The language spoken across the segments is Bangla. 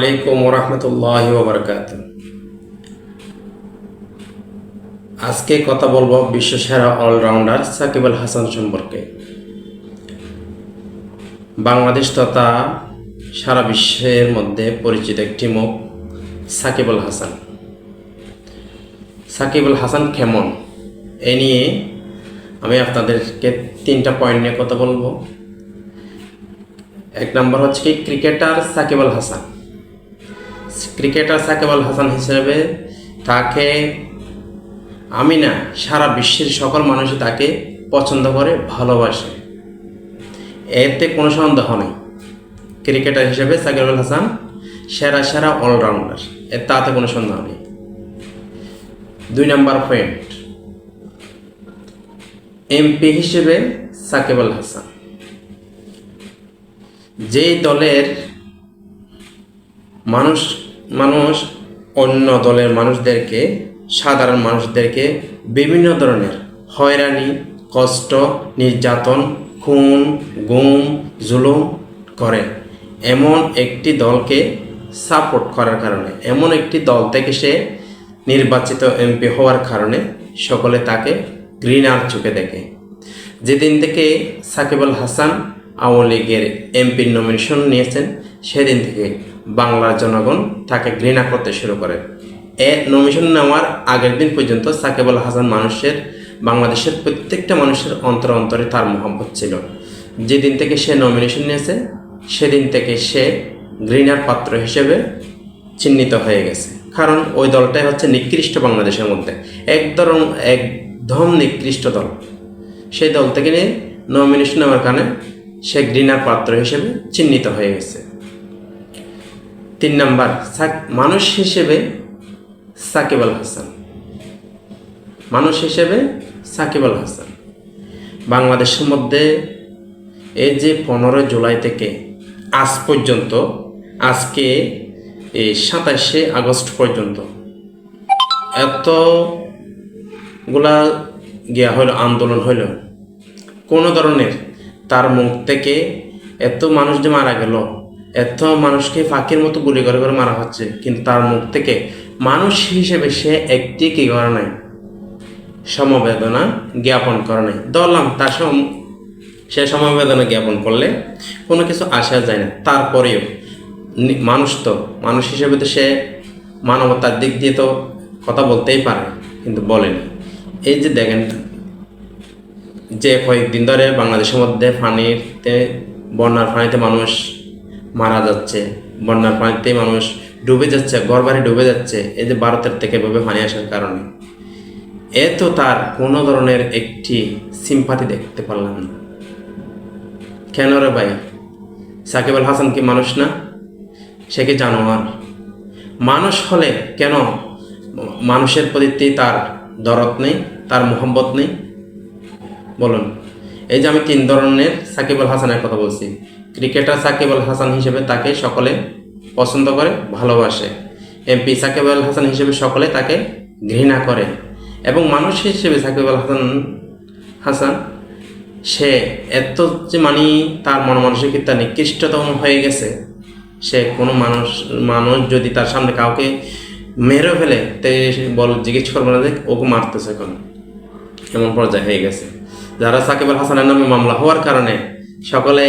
আলাইকুম রহমতুল্লাহ ওবরকাত। আজকে কথা বলব বিশ্বসেরা অলরাউন্ডার সাকিব আল হাসান সম্পর্কে। বাংলাদেশ তথা সারা বিশ্বের মধ্যে পরিচিত একটি মুখ সাকিব আল হাসান। সাকিব আল হাসান কেমন? এ নিয়ে আমি আপনাদেরকে তিনটা পয়েন্ট নিয়ে কথা বলব। এক নম্বর হচ্ছে কি, ক্রিকেটার সাকিব আল হাসান। ক্রিকেটার সাকিব আল হাসান হিসেবে তাকে আমি না সারা বিশ্বের সকল মানুষই তাকে পছন্দ করে, ভালোবাসে। এতে কোনো সন্দেহ নেই। ক্রিকেটার হিসেবে সাকিব আল হাসান সেরা সেরা অলরাউন্ডার এর তাতে কোনো সন্দেহ নেই। দুই নম্বর পয়েন্ট এমপি হিসেবে সাকিব আল হাসান। যেই দলের মানুষ মানুষ অন্য দলের মানুষদেরকে, সাধারণ মানুষদেরকে বিভিন্ন ধরনের হয়রানি, কষ্ট, নির্যাতন, খুন, গুম, জুলুম করে। এমন একটি দলকে সাপোর্ট করার কারণে, এমন একটি দল থেকে সে নির্বাচিত এমপি হওয়ার কারণে সকলে তাকে ঘৃণার চোখে দেখে। যেদিন থেকে সাকিব আল হাসান আওয়ামী লীগের এমপির নমিনেশন নিয়েছেন, সেদিন থেকে বাংলার জনগণ তাকে ঘৃণা করতে শুরু করে। এ নমিনেশন নেওয়ার আগের দিন পর্যন্ত সাকিব আল হাসান মানুষের, বাংলাদেশের প্রত্যেকটা মানুষের অন্তর অন্তরে তার মহব্বত ছিল। যেদিন থেকে সে নমিনেশন নিয়েছে, সেদিন থেকে সে ঘৃণার পাত্র হিসেবে চিহ্নিত হয়ে গেছে। কারণ ওই দলটাই হচ্ছে নিকৃষ্ট বাংলাদেশের মধ্যে। একদম একদম নিকৃষ্ট দল। সেই দল থেকে নিয়ে নমিনেশন নেওয়ার কারণে সে ঘৃণার পাত্র হিসেবে চিহ্নিত হয়ে গেছে। তিন নাম্বার মানুষ হিসেবে সাকিব আল হাসান। মানুষ হিসেবে সাকিব আল হাসান। বাংলাদেশের মধ্যে এই যে পনেরোই জুলাই থেকে আজ পর্যন্ত, আজকে এই সাতাশে আগস্ট পর্যন্ত এতগুলা গিয়া হইল, আন্দোলন হইল। কোনো ধরনের তার মুখ থেকে এত মানুষ যে মারা গেল এত মানুষকে ফাঁকির মতো গুলি করে করে মারা হচ্ছে, কিন্তু তার মুখ থেকে মানুষ হিসেবে সে একটি কি করে নাই? সমবেদনা জ্ঞাপন করে নাই। ধরলাম তার সম, সে সমবেদনা জ্ঞাপন করলে কোনো কিছু আসা যায় না। তারপরেও মানুষ তো, মানুষ হিসেবে তো সে মানবতার দিক দিয়ে তো কথা বলতেই পারে, কিন্তু বলেনি এই যে দেখেন, যে কয়েকদিন ধরে বাংলাদেশের মধ্যে পানিতে বন্যার পানিতে মানুষ মারা যাচ্ছে, বন্যার পানিতে মানুষ ডুবে যাচ্ছে ঘর বাড়ি ডুবে যাচ্ছে, এই যে ভারতের থেকে এভাবে পানি আসার কারণে। এ তো তার কোনো ধরনের একটি সিম্পাতি দেখতে পারলাম না। কেন রে ভাই? সাকিব আল হাসান কি মানুষ না? সে কি জানোয়ার? মানুষ হলে কেন মানুষের প্রতি তার দরদ নেই, তার মোহব্বত নেই? বলুন। এই যে আমি তিন ধরনের সাকিব আল হাসানের কথা বলছি। ক্রিকেটার সাকিব আল হাসান হিসেবে তাকে সকলে পছন্দ করে, ভালোবাসে। এমপি সাকিব আল হাসান হিসেবে সকলে তাকে ঘৃণা করে। এবং মানুষ হিসেবে সাকিব আল হাসান হাসান, সে এত যে মানি তার মনমানসিকতা নিকৃষ্টতম হয়ে গেছে, সে কোনো মানুষ মানুষ যদি তার সামনে কাউকে মেরে ফেলে, তে বল জিজ্ঞেস করবে না যে, ওকে মারতেছে এখন এমন পর্যায়ে হয়ে গেছে। যারা সাকিব আল হাসানের নামে মামলা হওয়ার কারণে সকলে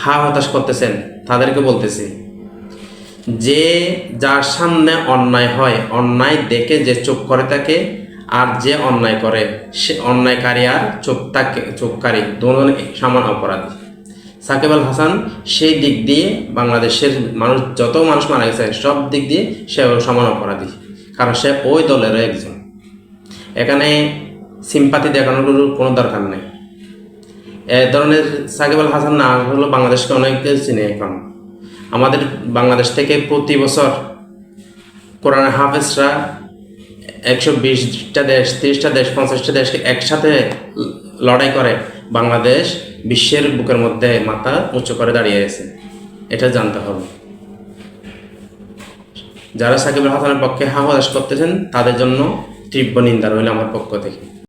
হা হতাশ করতেছেন, তাদেরকে বলতেছি, যে যার সামনে অন্যায় হয়, অন্যায় দেখে যে চুপ করে থাকে আর যে অন্যায় করে, সে অন্যায়কারী আর চুপ থাকে, চুপকারী দুজন সমান অপরাধী। সাকিব আল হাসান সেই দিক দিয়ে বাংলাদেশের মানুষ, যত মানুষ মারা গেছে, সব দিক দিয়ে সে সমান অপরাধী, কারণ সে ওই দলেরও একজন। এখানে সিম্পাতি দেখানোর কোনো- দরকার নেই। এ ধরনের সাকিব আল হাসান না হলো বাংলাদেশকে অনেক চিনে এখন। আমাদের বাংলাদেশ থেকে প্রতি বছর কোরআন হাফেজরা একশো বিশটা দেশ, তিরিশটা দেশ, পঞ্চাশটা দেশকে একসাথে লড়াই করে বাংলাদেশ বিশ্বের বুকের মধ্যে মাথা উঁচু করে দাঁড়িয়ে আছে। এটা জানতে হবে। যারা সাকিব হাসানের পক্ষে হাওয়াজ করতেছেন, তাদের জন্য তীব্র নিন্দা রইল আমার পক্ষ থেকে।